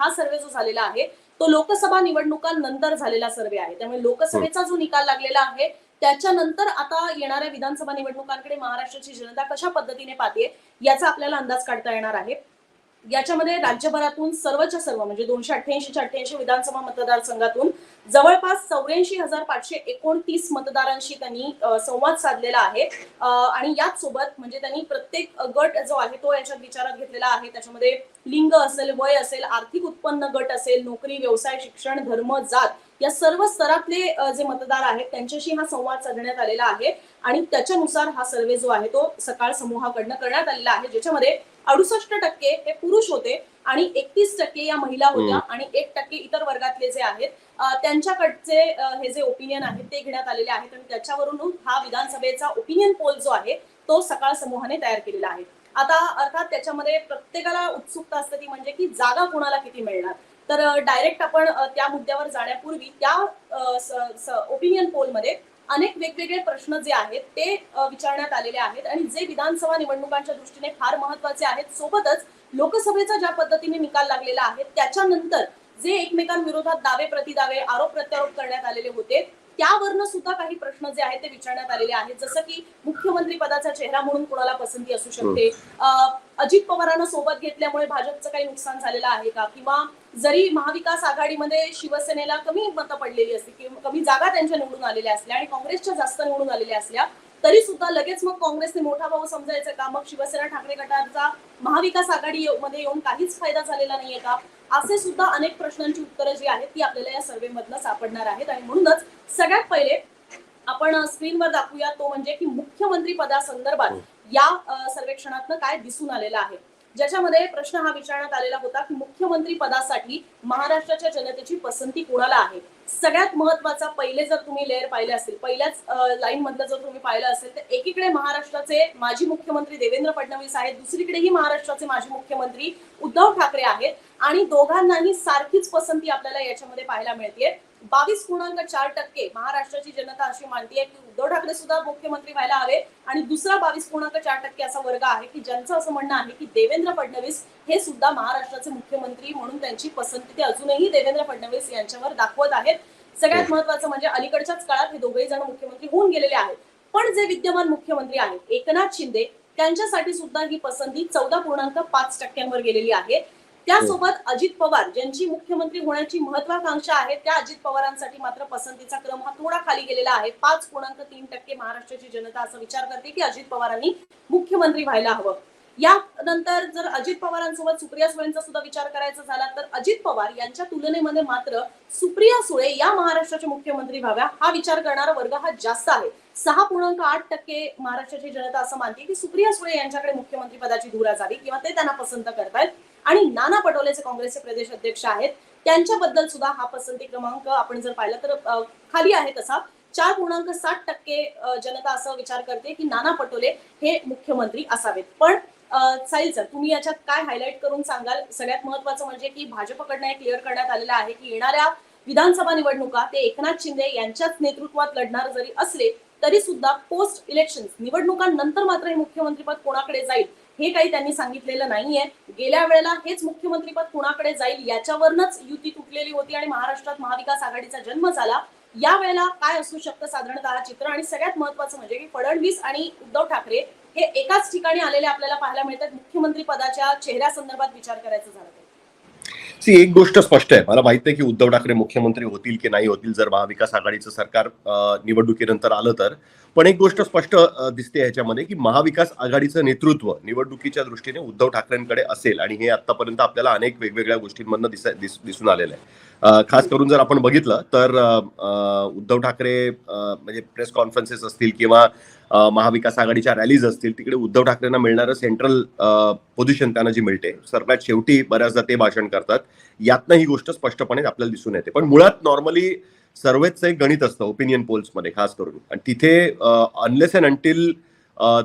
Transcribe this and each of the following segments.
हा सर्वे जो झालेला आहे तो लोकसभा निवडणुकांनंतर झालेला सर्वे आहे. त्यामुळे लोकसभेचा जो निकाल लागलेला आहे त्याच्यानंतर आता येणाऱ्या विधानसभा निवडणुकांकडे महाराष्ट्राची जनता कशा पद्धतीने पाहते याचा आपल्याला अंदाज काढता येणार आहे. याच्यामध्ये राज्यभरातून सर्वच्या सर्व म्हणजे दोनशे अठ्ठ्याऐंशी अठ्ठ्याऐंशी विधानसभा मतदारसंघातून जवळपास चौऱ्याऐंशी हजार पाचशे एकोणतीस मतदारांशी त्यांनी संवाद साधलेला आहे. आणि याच सोबत म्हणजे त्यांनी प्रत्येक गट जो आहे तो याच्यात विचारात घेतलेला आहे. त्याच्यामध्ये लिंग असेल वय असेल आर्थिक उत्पन्न गट असेल नोकरी व्यवसाय शिक्षण धर्म जात या सर्व स्तरातले जे मतदार आहेत त्यांच्याशी हा संवाद साधण्यात आलेला आहे आणि त्याच्यानुसार हा सर्वे जो आहे तो सकाळ समूहाकडनं करण्यात आलेला आहे ज्याच्यामध्ये अडुसष्ट टक्के हे पुरुष होते आणि एकतीस टक्के या महिला होत्या आणि एक टक्के इतर वर्गातले जे आहेत त्यांच्याकडचे हे जे ओपिनियन आहेत ते घेण्यात आलेले आहेत आणि त्याच्यावरून हा विधानसभेचा ओपिनियन पोल जो आहे तो सकाळ समूहाने तयार केलेला आहे. आता अर्थात त्याच्यामध्ये प्रत्येकाला उत्सुकता असते ती म्हणजे की जागा कोणाला किती मिळणार? तर डायरेक्ट आपण त्या मुद्द्यावर जाण्यापूर्वी त्या ओपिनियन पोलमध्ये अनेक वेगवेगळे प्रश्न जे आहेत ते विचारण्यात आलेले आहेत आणि जे विधानसभा निवडणुकांच्या दृष्टीने फार महत्त्वाचे आहेत सोबतच लोकसभेचा ज्या पद्धतीने निकाल लागलेला आहे त्याच्यानंतर जे एकमेकांविरोधात दावे प्रतिदावे आरोप प्रत्यारोप करण्यात आलेले होते त्यावरनं सुद्धा काही प्रश्न जे आहेत ते विचारण्यात आलेले आहेत. जसं की मुख्यमंत्री पदाचा चेहरा म्हणून कोणाला पसंती असू शकते. अ, अजित पवारांना सोबत घेतल्यामुळे भाजपचं काही नुकसान झालेलं आहे का? किंवा जरी महाविकास आघाडीमध्ये शिवसेनेला कमी मतं पडलेली असली किंवा कमी जागा त्यांच्या निवडून आलेल्या असल्या आणि काँग्रेसच्या जास्त निवडून आलेल्या असल्या तरी सुद्धा लगेच मग काँग्रेसने मोठा भाऊ समजायचं का? मग शिवसेना ठाकरे गटाचा महाविकास आघाडी मध्ये येऊन काहीच फायदा झालेला नाहीये का? असे सुद्धा अनेक प्रश्नांची उत्तरं जी आहेत ती आपल्याला या सर्वे मधनं सापडणार आहेत. आणि म्हणूनच सगळ्यात पहिले आपण स्क्रीनवर दाखवूया तो म्हणजे की मुख्यमंत्री पदासंदर्भात या अ, सर्वेक्षणातनं काय दिसून आलेलं आहे. ज्याच्यामध्ये प्रश्न हा विचारण्यात आलेला होता की मुख्यमंत्री पदासाठी महाराष्ट्राच्या जनतेची पसंती कोणाला आहे? सगळ्यात महत्त्वाचा पहिले जर तुम्ही लेअर पाहिले असेल पहिल्याच लाईन मधलं जर तुम्ही पाहिलं असेल तर एकीकडे महाराष्ट्राचे माजी मुख्यमंत्री देवेंद्र फडणवीस आहेत दुसरीकडेही महाराष्ट्राचे माजी मुख्यमंत्री उद्धव ठाकरे आहेत आणि दोघांनाही सारखीच पसंती आपल्याला याच्यामध्ये पाहायला मिळते बावीस पूर्णांक चार टक्के महाराष्ट्राची जनता अशी मानते की उद्धव ठाकरे सुद्धा मुख्यमंत्री व्हायला हवे आणि दुसरा बावीस पूर्णांक चार टक्के असा वर्ग आहे की ज्यांचं असं म्हणणं आहे की देवेंद्र फडणवीस हे सुद्धा महाराष्ट्राचे मुख्यमंत्री म्हणून त्यांची पसंती ते अजूनही देवेंद्र फडणवीस यांच्यावर दाखवत आहेत. सगळ्यात महत्वाचं म्हणजे अलीकडच्याच काळात हे दोघेही जण मुख्यमंत्री होऊन गेलेले आहेत. पण जे विद्यमान मुख्यमंत्री आहेत एकनाथ शिंदे त्यांच्यासाठी सुद्धा ही पसंती चौदा पूर्णांक पाच टक्क्यांवर गेलेली आहे. त्यासोबत अजित पवार ज्यांची मुख्यमंत्री होण्याची महत्वाकांक्षा आहे त्या अजित पवारांसाठी मात्र पसंतीचा क्रम हा थोडा खाली गेलेला आहे. पाच पूर्णांक तीन टक्के महाराष्ट्राची जनता असा विचार करते की अजित पवारांनी मुख्यमंत्री व्हायला हवं. यानंतर जर अजित पवारांसोबत सुप्रिया सुळेंचा सुद्धा विचार करायचा झाला तर अजित पवार यांच्या तुलनेमध्ये मात्र सुप्रिया सुळे या महाराष्ट्राच्या मुख्यमंत्री व्हाव्या हा विचार करणारा वर्ग हा जास्त आहे. सहा पूर्णांक आठ टक्के महाराष्ट्राची जनता असं मानते की सुप्रिया सुळे यांच्याकडे मुख्यमंत्री पदाची धुरा झाली किंवा ते त्यांना पसंत करतायत. आणि नाना पटोलेचे काँग्रेसचे प्रदेश अध्यक्ष आहेत. त्यांच्याबद्दल सुद्धा हा पसंती क्रमांक आपण जर पाहिला तर खाली आहे तसा. चार पूर्णांक साठ टक्के जनता असं विचार करते की नाना पटोले हे मुख्यमंत्री असावेत. पण अ, साहिल सर तुम्ही याच्यात काय हायलाईट करून सांगाल? सगळ्यात महत्वाचं म्हणजे की भाजपकडनं हे क्लिअर करण्यात आलेलं आहे की येणाऱ्या विधानसभा निवडणुका ते एकनाथ शिंदे यांच्याच नेतृत्वात लढणार जरी असले तरी सुद्धा पोस्ट इलेक्शन निवडणुकांनंतर मात्र हे मुख्यमंत्रीपद कोणाकडे जाईल? हे काही त्यांनी सांगितलेलं नाहीये. गेल्या वेळेला हेच मुख्यमंत्रीपद कुणाकडे जाईल याच्यावरनच युती तुटलेली होती आणि महाराष्ट्रात महाविकास आघाडीचा जन्म झाला. या वेळेला काय असू शकतं साधारणतः चित्र आणि सगळ्यात महत्वाचं म्हणजे की फडणवीस आणि उद्धव ठाकरे हे एकाच ठिकाणी आलेले आपल्याला पाहायला मिळतात. मुख्यमंत्री पदाच्या चेहऱ्यासंदर्भात विचार करायचा झाला तर. सी एक गोष्ट स्पष्ट आहे. मला माहीत आहे की उद्धव ठाकरे मुख्यमंत्री होतील की नाही होतील. जर महाविकास आघाडीचं सरकार निवडणुकीनंतर आलं तर. पण एक गोष्ट स्पष्ट दिसते ह्याच्यामध्ये की महाविकास आघाडीचं नेतृत्व निवडणुकीच्या दृष्टीने उद्धव ठाकरेंकडे असेल आणि हे आतापर्यंत आपल्याला अनेक वेगवेगळ्या गोष्टींमधनं दिस दिस- दिसून आलेलं आहे. खास करून जर आपण बघितलं तर उद्धव ठाकरे म्हणजे प्रेस कॉन्फरन्सेस असतील किंवा महाविकास आघाडीच्या रॅलीज असतील तिकडे उद्धव ठाकरेंना मिळणारं सेंट्रल पोझिशन त्यांना जी मिळते सरकार शेवटी बऱ्याचदा ते भाषण करतात. यातनं ही गोष्ट स्पष्टपणे आपल्याला दिसून येते. पण मुळात नॉर्मली सर्वेचं एक गणित असतं ओपिनियन पोल्समध्ये खास करून. आणि तिथे अनलेस अँड अंटील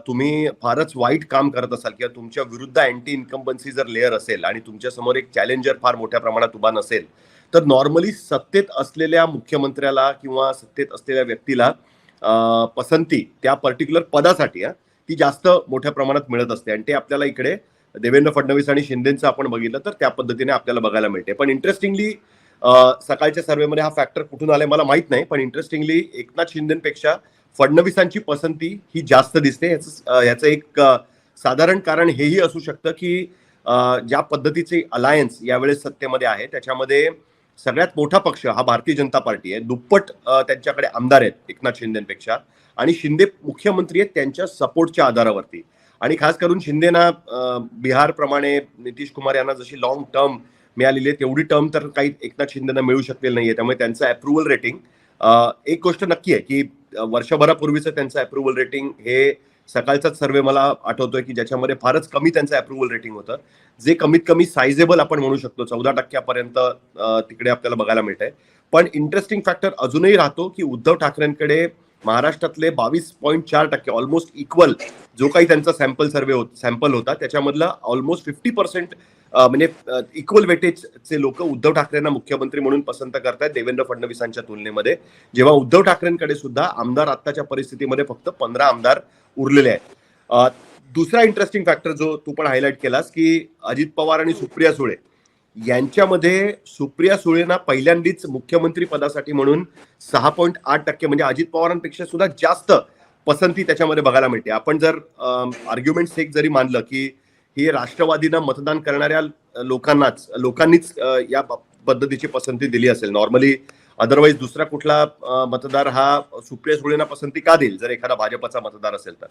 तुम्ही फारच वाईट काम करत असाल किंवा तुमच्या विरुद्ध अँटी इन्कम्बन्सी जर लेअर असेल आणि तुमच्यासमोर एक चॅलेंजर फार मोठ्या प्रमाणात उभा नसेल तर नॉर्मली सत्तेत असलेल्या मुख्यमंत्र्याला किंवा सत्तेत असलेल्या व्यक्तीला पसंती त्या पर्टिक्युलर पदासाठी ती जास्त मोठ्या प्रमाणात मिळत असते. आणि ते आपल्याला इकडे देवेंद्र फडणवीस आणि शिंदेचं आपण बघितलं तर त्या पद्धतीने आपल्याला बघायला मिळते. पण इंटरेस्टिंगली सकाळच्या सर्व्हेमध्ये हा फॅक्टर कुठून आलाय मला माहीत नाही पण इंटरेस्टिंगली एकनाथ शिंदेपेक्षा फडणवीसांची पसंती ही जास्त दिसते. याचं याचं एक साधारण कारण हेही असू शकतं की ज्या पद्धतीचे अलायन्स यावेळेस सत्तेमध्ये आहे त्याच्यामध्ये सगळ्यात मोठा पक्ष हा भारतीय जनता पार्टी आहे. दुप्पट त्यांच्याकडे आमदार आहेत एकनाथ शिंदेपेक्षा आणि शिंदे मुख्यमंत्री आहेत त्यांच्या सपोर्टच्या आधारावरती. आणि खास करून शिंदेना बिहारप्रमाणे नितीश कुमार यांना जशी लॉंग टर्म मिळालेली आहे तेवढी टर्म तर काही एकनाथ शिंदेना मिळू शकलेली नाहीये. त्यामुळे त्यांचं अप्रुव्हल रेटिंग एक गोष्ट नक्की आहे की वर्षभरापूर्वीचं त्यांचं अप्रुव्हल रेटिंग हे सकाळचाच सर्वे मला आठवतोय की ज्याच्यामध्ये फारच कमी त्यांचं अप्रुव्हल रेटिंग होतं. जे कमीत कमी सायझेबल आपण म्हणू शकतो चौदा टक्क्यापर्यंत तिकडे आपल्याला बघायला मिळतंय. पण इंटरेस्टिंग फॅक्टर अजूनही राहतो की उद्धव ठाकरेंकडे महाराष्ट्रातले बावीस पॉईंट चार टक्के ऑलमोस्ट इक्वल जो काही त्यांचा सॅम्पल सर्वे होत सॅम्पल होता त्याच्यामधला ऑलमोस्ट फिफ्टी पर्सेंट म्हणजे इक्वल वेटेजचे लोक उद्धव ठाकरेंना मुख्यमंत्री म्हणून पसंत करतायत देवेंद्र फडणवीसांच्या तुलनेमध्ये. जेव्हा उद्धव ठाकरेंकडे सुद्धा आमदार आत्ताच्या परिस्थितीमध्ये फक्त पंधरा आमदार उरलेले आहेत. दुसरा इंटरेस्टिंग फॅक्टर जो तू पण हायलाईट केलास की अजित पवार आणि सुप्रिया सुळे. यांच्यामध्ये सुप्रिया सुळेंना पहिल्यांदीच मुख्यमंत्री पदासाठी म्हणून सहा पॉईंट आठ टक्के म्हणजे अजित पवारांपेक्षा सुद्धा जास्त पसंती त्याच्यामध्ये बघायला मिळते. आपण जर आर्ग्युमेंट एक जरी मानलं की ही राष्ट्रवादीनं मतदान करणाऱ्या लोकांनाच लोकांनीच या पद्धतीची पसंती दिली असेल. नॉर्मली अदरवाईज दुसरा कुठला मतदार हा सुप्रिया सुळेंना पसंती का देईल? जर एखादा भाजपचा मतदार असेल तर.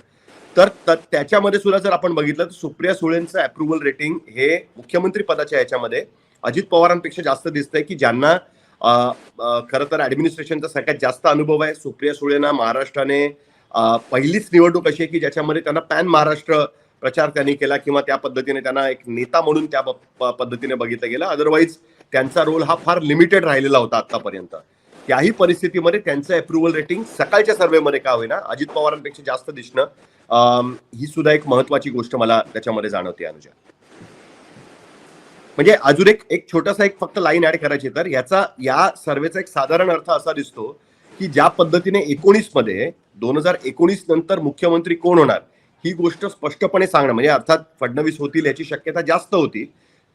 तर त्याच्यामध्ये सुद्धा जर आपण बघितलं तर सुप्रिया सुळेंचं अप्रुव्हल रेटिंग हे मुख्यमंत्री पदाच्या याच्यामध्ये अजित पवारांपेक्षा जास्त दिसतंय की ज्यांना खरं तर ऍडमिनिस्ट्रेशनचा सगळ्यात जास्त अनुभव आहे. सुप्रिया सुळेंना महाराष्ट्राने पहिलीच निवडणूक अशी आहे की ज्याच्यामध्ये त्यांना पॅन महाराष्ट्र प्रचार त्यांनी केला किंवा त्या पद्धतीने त्यांना एक नेता म्हणून त्या प- पद्धतीने बघितलं गेलं. अदरवाईज त्यांचा रोल हा फार लिमिटेड राहिलेला होता आतापर्यंत त्याही परिस्थितीमध्ये त्यांचं अप्रुव्हल रेटिंग सकाळच्या सर्व्हेमध्ये का होईना अजित पवारांपेक्षा जास्त दिसणं अं, ही सुद्धा एक महत्वाची गोष्ट मला त्याच्यामध्ये जाणवते अनुजा. म्हणजे अजून एक एक छोटासा एक फक्त लाईन ऍड करायची तर याचा या सर्वेचा एक साधारण अर्थ असा दिसतो की ज्या पद्धतीने एकोणीसमध्ये दोन हजार एकोणीस नंतर मुख्यमंत्री कोण होणार ही गोष्ट स्पष्टपणे सांगणं म्हणजे अर्थात फडणवीस होतील याची शक्यता जास्त होती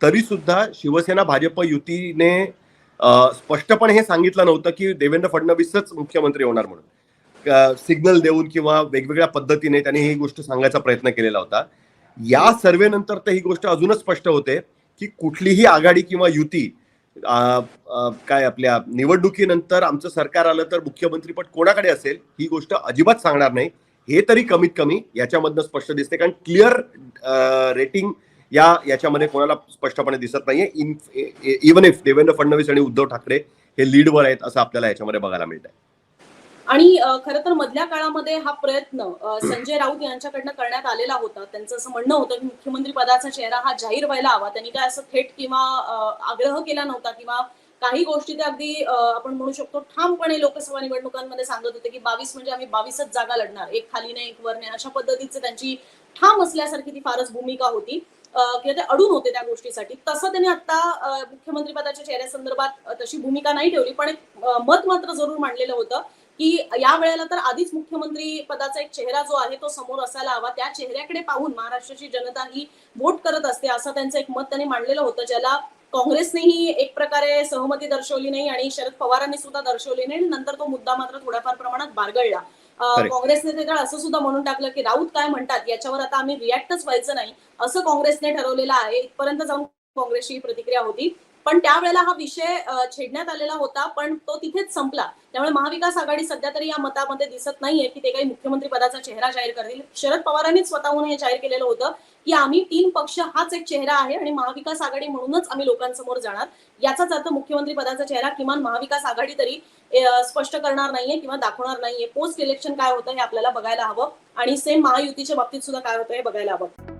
तरी सुद्धा शिवसेना भाजप युतीने स्पष्टपणे हे सांगितलं नव्हतं की देवेंद्र फडणवीसच मुख्यमंत्री होणार म्हणून. सिग्नल देऊन किंवा वेगवेगळ्या पद्धतीने त्यांनी ही गोष्ट सांगायचा प्रयत्न केलेला होता. या सर्वे नंतर तर ही गोष्ट अजूनच स्पष्ट होते की कुठलीही आघाडी किंवा युती काय आपल्या निवडणुकीनंतर आमचं सरकार आलं तर मुख्यमंत्रीपद कोणाकडे असेल ही गोष्ट अजिबात सांगणार नाही. हे तरी कमीत कमी याच्यामधनं स्पष्ट दिसते. कारण क्लिअर रेटिंग या याच्यामध्ये कोणाला स्पष्टपणे दिसत नाहीये. इवन इफ देवेंद्र फडणवीस आणि उद्धव ठाकरे हे लीडवर आहेत असं आपल्याला याच्यामध्ये बघायला मिळत आहे आणि खर खरं तर मधल्या काळामध्ये हा प्रयत्न संजय राऊत यांच्याकडनं करण्यात आलेला होता. त्यांचं असं म्हणणं होतं की मुख्यमंत्री पदाचा चेहरा हा जाहीर व्हायला हवा. त्यांनी काय असं थेट किंवा आग्रह केला नव्हता किंवा काही गोष्टी ते अगदी आपण म्हणू शकतो ठामपणे लोकसभा निवडणुकांमध्ये सांगत होते की बावीस म्हणजे आम्ही बावीसच जागा लढणार. एक खाली नाही एक वर नाही. अशा पद्धतीचं त्यांची ठाम असल्यासारखी ती फारच भूमिका होती. किंवा ते अडून होते त्या गोष्टीसाठी. तसं त्यांनी आता मुख्यमंत्री पदाच्या चेहऱ्यासंदर्भात तशी भूमिका नाही ठेवली पण एक मत मात्र जरूर मांडलेलं होतं की या वेळेला तर आधीच मुख्यमंत्री पदाचा एक चेहरा जो आहे तो समोर असायला हवा. त्या चेहऱ्याकडे पाहून महाराष्ट्राची जनता ही वोट करत असते असं त्यांचं एक मत त्यांनी मांडलेलं होतं ज्याला काँग्रेसनेही एक प्रकारे सहमती दर्शवली नाही आणि शरद पवारांनी सुद्धा दर्शवली नाही. नंतर तो मुद्दा मात्र थोड्याफार प्रमाणात बारगळला. अं, Correct. काँग्रेसने ते तर असं सुद्धा म्हणून टाकलं की राऊत काय म्हणतात याच्यावर आता आम्ही रिॲक्टच व्हायचं नाही. असं काँग्रेसने ठरवलेलं आहे. इथपर्यंत जाऊन काँग्रेसची प्रतिक्रिया होती. पण त्यावेळेला हा विषय छेडण्यात आलेला होता पण तो तिथेच संपला. त्यामुळे महाविकास आघाडी सध्या तरी या मतामध्ये दिसत नाहीये की ते काही मुख्यमंत्री पदाचा चेहरा जाहीर करतील. शरद पवारांनीच स्वतःहून हे जाहीर केलेलं होतं की आम्ही तीन पक्ष हाच एक चेहरा आहे आणि महाविकास आघाडी म्हणूनच आम्ही लोकांसमोर जाणार. याचाच अर्थ मुख्यमंत्री पदाचा चेहरा किमान महाविकास आघाडी तरी स्पष्ट करणार नाहीये किंवा दाखवणार नाहीये. पोस्ट इलेक्शन काय होतं हे आपल्याला बघायला हवं आणि सेम महायुतीच्या बाबतीत सुद्धा काय होतं हे बघायला हवं.